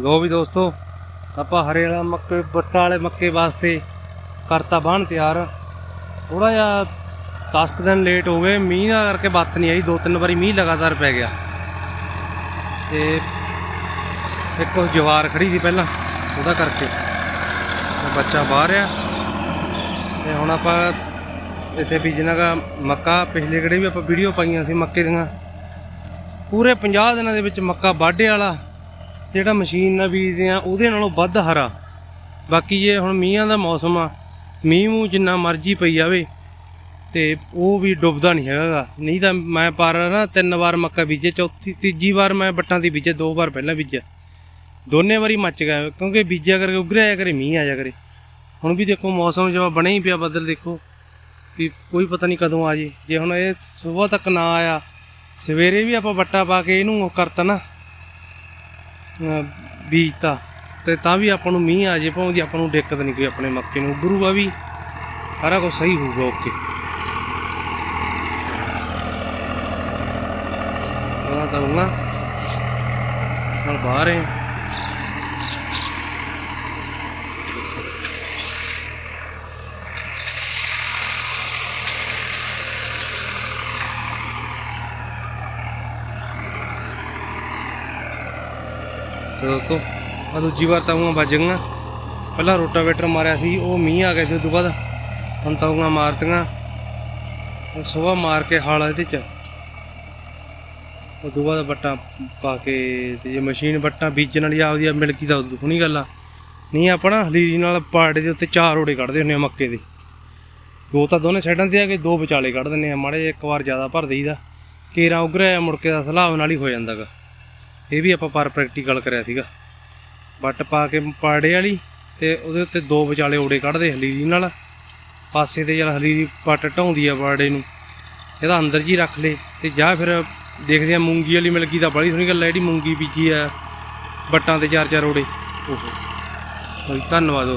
ਲੋ ਵੀ ਦੋਸਤੋ, ਆਪਾਂ ਹਰੇ ਵਾਲਾ ਮੱਕੇ, ਬੱਟਾ ਵਾਲੇ ਮੱਕੇ ਵਾਸਤੇ ਕਰਤਾ ਬਾਣ ਤਿਆਰ। ਥੋੜਾ ਜਿਹਾ 10 ਕੁ ਦਿਨ ਲੇਟ ਹੋ ਗਏ, ਮੀਂਹ ਦਾ ਕਰਕੇ ਬੱਤ ਨਹੀਂ ਆਈ, ਦੋ ਤਿੰਨ ਵਾਰੀ ਮੀਂਹ ਲਗਾਤਾਰ ਪੈ ਗਿਆ। ਤੇ ਇੱਕ ਉਹ ਜਵਾਰ ਖੜੀ ਸੀ ਪਹਿਲਾਂ, ਉਹਦਾ ਕਰਕੇ ਬੱਚਾ ਬਾਹਰ ਆ। ਤੇ ਹੁਣ ਆਪਾਂ ਇੱਥੇ ਬੀਜਣਾਗਾ ਮੱਕਾ, ਪਿਛਲੇ ਕਿਹੜੇ ਵੀ ਆਪਾਂ ਵੀਡੀਓ ਪਾਈਆਂ ਸੀ ਮੱਕੇ ਦੀਆਂ। ਪੂਰੇ 50 ਦਿਨਾਂ ਦੇ ਵਿੱਚ ਮੱਕਾ ਵਾਢੇ ਵਾਲਾ ਜਿਹੜਾ ਮਸ਼ੀਨ ਨਾਲ ਬੀਜਦੇ ਆ, ਉਹਦੇ ਨਾਲੋਂ ਵੱਧ ਹਰਾ। ਬਾਕੀ ਜੇ ਹੁਣ ਮੀਂਹਾਂ ਦਾ ਮੌਸਮ ਆ, ਮੀਂਹ ਮੂੰਹ ਜਿੰਨਾ ਮਰਜ਼ੀ ਪਈ ਜਾਵੇ, ਤੇ ਉਹ ਵੀ ਡੁੱਬਦਾ ਨਹੀਂ ਹੈਗਾਗਾ। ਨਹੀਂ ਤਾਂ ਮੈਂ ਪਰ ਨਾ ਤਿੰਨ ਵਾਰ ਮੱਕਾ ਬੀਜੇ ਚੌਥੀ, ਤੀਜੀ ਵਾਰ ਮੈਂ ਬੱਟਾਂ ਦੀ ਬੀਜੇ ਦੋ ਵਾਰ ਪਹਿਲਾਂ ਬੀਜਿਆ। ਦੋਨੇ ਵਾਰੀ ਮੱਚ ਗਿਆ, ਕਿਉਂਕਿ ਬੀਜਿਆ ਕਰਕੇ ਉਗਰਿਆ ਆਇਆ ਕਰੇ, ਮੀਂਹ ਆਇਆ ਕਰੇ। ਹੁਣ ਵੀ ਦੇਖੋ ਮੌਸਮ ਜਿਵੇਂ ਬਣਿਆ ਹੀ ਪਿਆ ਬੱਦਲ, ਦੇਖੋ ਵੀ ਕੋਈ ਪਤਾ ਨਹੀਂ ਕਦੋਂ ਆ ਜੇ। ਜੇ ਹੁਣ ਇਹ ਸਵੇਰ ਤੱਕ ਨਾ ਆਇਆ, ਸਵੇਰੇ ਵੀ ਆਪਾਂ ਬੱਟਾ ਪਾ ਕੇ ਇਹਨੂੰ ਕਰਤਾ ਨਾ ਬੀਜਤਾ। ਤੇ ਤਾਂ ਵੀ ਆਪਾਂ ਨੂੰ ਮੀਂਹ ਆ ਜੇ ਭਾਉਂਦੀ, ਆਪਾਂ ਨੂੰ ਦਿੱਕਤ ਨਹੀਂ ਕੋਈ ਆਪਣੇ ਮੱਕੇ ਨੂੰ। ਗੁਰੂਆ ਵੀ, ਸਾਰਾ ਕੁਝ ਸਹੀ ਹੋਊਗਾ ਓਕੇ ਆ ਤਾਂ ਹੋਣਾ ਨਾਲ ਬਾਹਰ ਹੈ। ਤੇ ਦੋਸਤੋ ਆ ਦੂਜੀ ਵਾਰ ਤਾਊਆਂ ਵੱਜ ਗਈਆਂ। ਪਹਿਲਾਂ ਰੋਟਾਵੇਟਰ ਮਾਰਿਆ ਸੀ, ਉਹ ਮੀਂਹ ਆ ਗਿਆ ਸੀ, ਉਸ ਤੋਂ ਬਾਅਦ ਹੁਣ ਤਾਊਆਂ ਮਾਰਤੀਆਂ। ਸਵੇਰ ਮਾਰ ਕੇ ਹਾਲ ਇਹਦੇ ਚ। ਉਦੋਂ ਬਾਅਦ ਬੱਟਾਂ ਪਾ ਕੇ ਤੇ ਜੇ ਮਸ਼ੀਨ ਬੱਟਾਂ ਬੀਜਣ ਵਾਲੀ ਆਪਦੀ ਆ ਮਿਲ ਗਈ ਤਾਂ ਉਦੋਂ ਹੁਣੀ ਗੱਲ ਆ। ਨਹੀਂ, ਆਪਣਾ ਹਲੀਰੀ ਨਾਲ ਪਾੜੇ ਦੇ ਉੱਤੇ ਚਾਰ ਓੜੇ ਕੱਢਦੇ ਹੁੰਦੇ ਆ ਮੱਕੇ ਦੇ। ਦੋ ਤਾਂ ਦੋਨੇ ਸਾਈਡਾਂ ਤੇ ਆ ਕੇ ਦੋ ਵਿਚਾਲੇ ਕੱਢ ਦਿੰਦੇ ਆ, ਮਾੜੇ ਜਿਹੇ ਇੱਕ ਵਾਰ ਜ਼ਿਆਦਾ ਭਰ ਦੇਈਦਾ। ਕੇਰਾ ਉਗਰਿਆ ਮੁੜ ਕੇ ਦਾ ਸਲਾਬ ਨਾਲ ਹੀ ਹੋ ਜਾਂਦਾਗਾ ਇਹ ਵੀ ਆਪਾਂ ਪਰ ਪ੍ਰੈਕਟੀਕਲ ਕਰਿਆ ਸੀਗਾ। ਬੱਟ ਪਾ ਕੇ ਪਾੜੇ ਵਾਲੀ ਤੇ ਉਹਦੇ ਉੱਤੇ ਦੋ ਵਿਚਾਲੇ ਓੜੇ ਕੱਢਦੇ ਹਲੀਰੀ ਨਾਲ। ਪਾਸੇ ਤੇ ਜਦ ਹਲੀਰੀ ਪੱਟ ਢਾਉਂਦੀ ਆ ਪਾੜੇ ਨੂੰ। ਇਹਦਾ ਅੰਦਰ ਜੀ ਰੱਖ ਲੇ ਤੇ ਜਾਂ ਫਿਰ ਦੇਖਦੇ ਆ ਮੂੰਗੀ ਵਾਲੀ ਮਿਲ ਗਈ ਤਾਂ ਬੜੀ ਸੋਹਣੀ ਗੱਲ ਹੈ ਜਿਹੜੀ ਮੂੰਗੀ ਬੀਜੀ ਆ। ਬੱਟਾਂ ਤੇ ਚਾਰ ਚਾਰ ਓੜੇ। ਓਹੋ। ਬਈ ਧੰਨਵਾਦ।